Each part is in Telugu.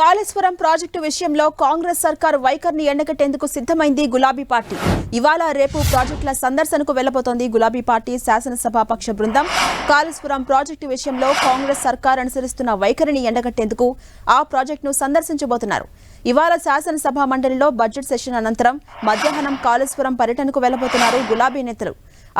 కాళేశ్వరం ప్రాజెక్టు విషయంలో కాంగ్రెస్ సర్కార్ వైఖరిని ఎండగట్టేందుకు సిద్ధమైంది గులాబీ పార్టీ. ఇవాళ రేపు ప్రాజెక్టుల సందర్శనకు వెళ్ళబోతోంది గులాబీ పార్టీ శాసనసభాపక్ష బృందం. కాళేశ్వరం ప్రాజెక్టు విషయంలో కాంగ్రెస్ సర్కార్ అనుసరిస్తున్న వైఖరిని ఎండగట్టేందుకు ఆ ప్రాజెక్టును సందర్శించబోతున్నారు. ఇవాళ శాసనసభ మండలిలో బడ్జెట్ సెషన్ అనంతరం మధ్యాహ్నం కాళేశ్వరం పర్యటనకు వెళ్ళబోతున్నారు గులాబీ నేతలు.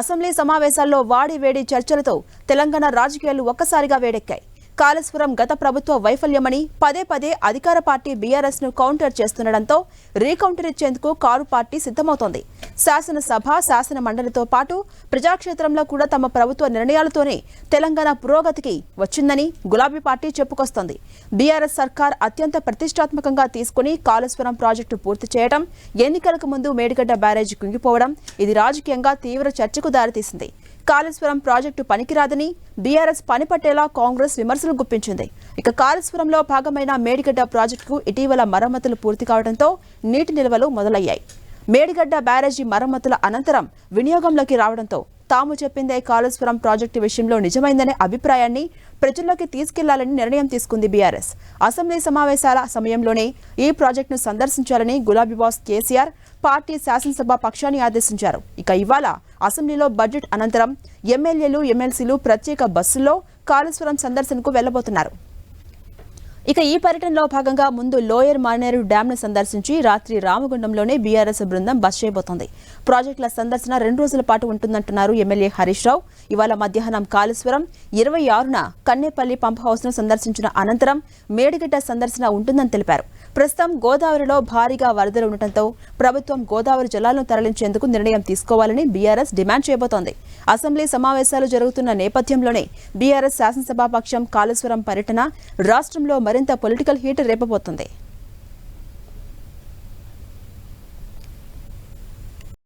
అసెంబ్లీ సమావేశాల్లో వాడి వేడి చర్చలతో తెలంగాణ రాజకీయాలు ఒక్కసారిగా వేడెక్కాయి. కాళేశ్వరం గత ప్రభుత్వ వైఫల్యమని పదే పదే అధికార పార్టీ బీఆర్ఎస్ను కౌంటర్ చేస్తుండటంతో రీకౌంటర్ ఇచ్చేందుకు కారు పార్టీ సిద్ధమవుతోంది. శాసనసభ శాసన మండలితో పాటు ప్రజాక్షేత్రంలో కూడా తమ ప్రభుత్వ నిర్ణయాలతోనే తెలంగాణ పురోగతికి వచ్చిందని గులాబీ పార్టీ చెప్పుకొస్తోంది. బీఆర్ఎస్ సర్కార్ అత్యంత ప్రతిష్టాత్మకంగా తీసుకుని కాళేశ్వరం ప్రాజెక్టు పూర్తి చేయడం ఎన్నికలకు ముందు మేడిగడ్డ బ్యారేజీ కుంగిపోవడం ఇది రాజకీయంగా తీవ్ర చర్చకు దారితీసింది. కాళేశ్వరం ప్రాజెక్టు పనికిరాదని బీఆర్ఎస్ పనిపట్టేలా కాంగ్రెస్ విమర్శలు గుప్పించింది. ఇక కాళేశ్వరంలో భాగమైన మేడిగడ్డ ప్రాజెక్టుకు ఇటీవల మరమ్మతులు పూర్తి కావడంతో నీటి నిల్వలు మొదలయ్యాయి. మేడిగడ్డ బ్యారేజీ మరమ్మతుల అనంతరం వినియోగంలోకి రావడంతో తాము చెప్పిందే కాళేశ్వరం ప్రాజెక్టు విషయంలో నిజమైందనే అభిప్రాయాన్ని ప్రజల్లోకి తీసుకెళ్ళాలని నిర్ణయం తీసుకుంది బీఆర్ఎస్. అసెంబ్లీ సమావేశాల సమయంలోనే ఈ ప్రాజెక్టును సందర్శించాలని గులాబీ బాస్ కేసీఆర్ పార్టీ శాసనసభ పక్షాన్ని ఆదేశించారు. ఇక ఇవాళ అసెంబ్లీలో బడ్జెట్ అనంతరం ఎమ్మెల్యేలు ఎమ్మెల్సీలు ప్రత్యేక బస్సుల్లో కాళేశ్వరం సందర్శనకు వెళ్ళబోతున్నారు ఇక ఈ పర్యటనలో భాగంగా ముందు లోయర్ మానేరు డ్యాంను సందర్శించి రాత్రి రామగుండంలోనే బీఆర్ఎస్ బృందం బస్ చేయబోతోంది. ప్రాజెక్టుల సందర్శన రెండు రోజుల పాటు ఉంటుందంటున్నారు ఎమ్మెల్యే హరీష్ రావు. ఇవాళ మధ్యాహ్నం కాళేశ్వరం ఇరవై ఆరున కన్నేపల్లి పంప్ హౌస్ను సందర్శించిన అనంతరం మేడిగడ్డ సందర్శన ఉంటుందని తెలిపారు. ప్రస్తుతం గోదావరిలో భారీగా వరదలు ఉండటంతో ప్రభుత్వం గోదావరి జలాలను తరలించేందుకు నిర్ణయం తీసుకోవాలని బీఆర్ఎస్ డిమాండ్ చేయబోతోంది. అసెంబ్లీ సమావేశాలు జరుగుతున్న నేపథ్యంలోనే బీఆర్ఎస్ శాసనసభాపక్షం కాళేశ్వరం పర్యటన రాష్ట్రంలో మరి మరింత పొలిటికల్ హీట్ రేపబోతుంది.